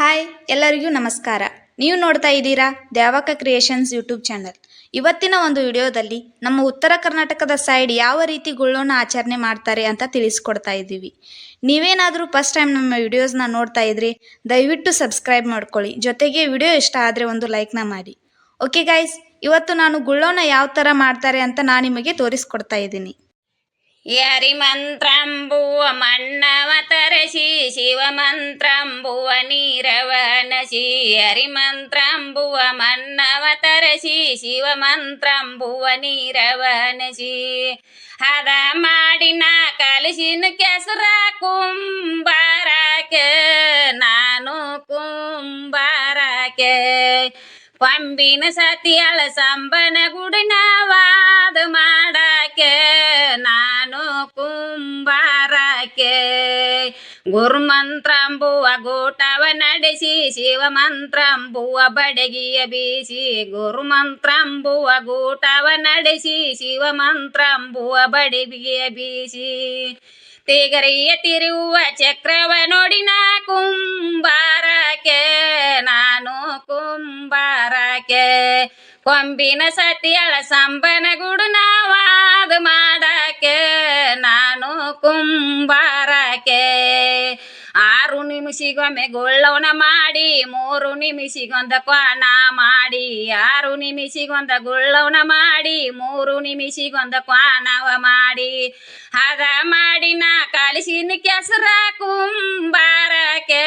Hi, ಎಲ್ಲರಿಗೂ ನಮಸ್ಕಾರ. ನೀವು ನೋಡ್ತಾ ಇದ್ದೀರಾ ದ್ಯಾವಕ ಕ್ರಿಯೇಷನ್ಸ್ ಯೂಟ್ಯೂಬ್ ಚಾನಲ್. ಇವತ್ತಿನ ಒಂದು ವಿಡಿಯೋದಲ್ಲಿ ನಮ್ಮ ಉತ್ತರ ಕರ್ನಾಟಕದ ಸೈಡ್ ಯಾವ ರೀತಿ ಗುಳ್ಳೋಣ ಆಚರಣೆ ಮಾಡ್ತಾರೆ ಅಂತ ತಿಳಿಸ್ಕೊಡ್ತಾ ಇದ್ದೀವಿ. ನೀವೇನಾದರೂ ಫಸ್ಟ್ ಟೈಮ್ ನಮ್ಮ ವಿಡಿಯೋಸ್ನ ನೋಡ್ತಾ ಇದ್ರಿ ದಯವಿಟ್ಟು ಸಬ್ಸ್ಕ್ರೈಬ್ ಮಾಡ್ಕೊಳ್ಳಿ. ಜೊತೆಗೆ ವಿಡಿಯೋ ಇಷ್ಟ ಆದರೆ ಒಂದು ಲೈಕ್ನ ಮಾಡಿ. ಓಕೆ ಗೈಸ್ ಇವತ್ತು ನಾನು ಗುಳ್ಳೋನ ಯಾವ ಥರ ಮಾಡ್ತಾರೆ ಅಂತ ನಾನು ನಿಮಗೆ ತೋರಿಸ್ಕೊಡ್ತಾ ಇದ್ದೀನಿ. ಯರಿ ಮಂತ್ರಂಬುವ ಮಣ್ಣವ ತರಸಿ ಶಿವ ಮಂತ್ರಂಬುವ ನೀರವ ನಸಿ ಹರಿ ಮಂತ್ರಂಬುವ ಮಣ್ಣವ ತರಸಿ ಶಿವ ಮಂತ್ರಂಬುವ ನೀರವ ನಸಿ ಹದ ಮಾಡಿನ ಕಲಸಿನ ಕೆಸರ ಕುಂಬಾರಕ್ಕೆ ನಾನು ಕುಂಬಾರಕ್ಕೆ ಪಂಬಿನ ಸತಿಯಳ ಸಂಬನ ಗುಡಿನವಾದ ಕುಂಬಾರಕ್ಕೆ ಗುರುಮಂತ್ರಂಬುವ ಗೂಟವ ನಡೆಸಿ ಶಿವಮಂತ್ರಂಬುವ ಬಡಗಿಯ ಬೀಸಿ. ಗುರುಮಂತ್ರಂಬುವ ಗೂಟವ ನಡೆಸಿ ಶಿವಮಂತ್ರಂಬುವ ಬಡಗಿಯ ಬೀಸಿ. ತಿಗರಿಯ ತಿರುವ ಚಕ್ರವ ನೋಡಿ ನಾ ಕುಂಬಾರಕ್ಕೆ, ನಾನು ಕುಂಬಾರಕ್ಕೆ. ಕೊಂಬಿನ ಸತಿಯಳ ಸಂಬನ ಗುಡು ನಾವಾದ ಮಾಡಕ್ಕೆ. ಕುಂಬಾರಕ್ಕೆ. ಆರು ನಿಮಿಷಿಗೊಮ್ಮೆ ಗುಳ್ಳವನ ಮಾಡಿ, ಮೂರು ನಿಮಿಷಿಗೊಂದ ಕ್ವಾಣ ಮಾಡಿ, ಆರು ನಿಮಿಷಿಗೊಂದ ಗುಳ್ಳವನ ಮಾಡಿ, ಮೂರು ನಿಮಿಷಿಗೊಂದ ಕ್ವಾಣವ ಮಾಡಿ. ಹದ ಮಾಡಿ ನಾ ಕಳಿಸಿನ ಕೆಸರ ಕುಂಬಾರಕ್ಕೆ,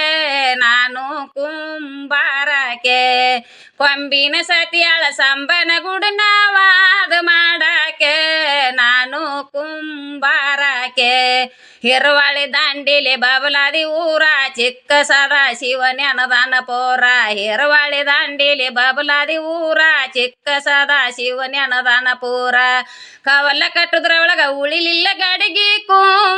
ನಾನು ಕುಂಬಾರಕ್ಕೆ. ಕೊಂಬಿನ ಸತಿಯಳ ಸಂಬನ ಗುಡನವಾದ ಮಾಡಕ್ಕೆ ಕುಂಬಾರಕ್ಕೆ ಹಿರುವಳಿ ದಾಂಡಿಲಿ ಬಬಲಾದಿ ಊರ, ಚಿಕ್ಕ ಸದಾ ಶಿವನೆನದಾನ ಪೋರ. ಹಿರುವಳಿ ದಾಂಡಿಲಿ ಬಬಲಾದಿ ಊರ, ಚಿಕ್ಕ ಸದಾ ಶಿವನೆನದಾನ ಪೂರ. ಕಟ್ಟುದ್ರ ಒಳಗ ಉಳಿಲಿಲ್ಲ ಗಡಿಗೆ ಕುಂಬಾರಕ್ಕೆ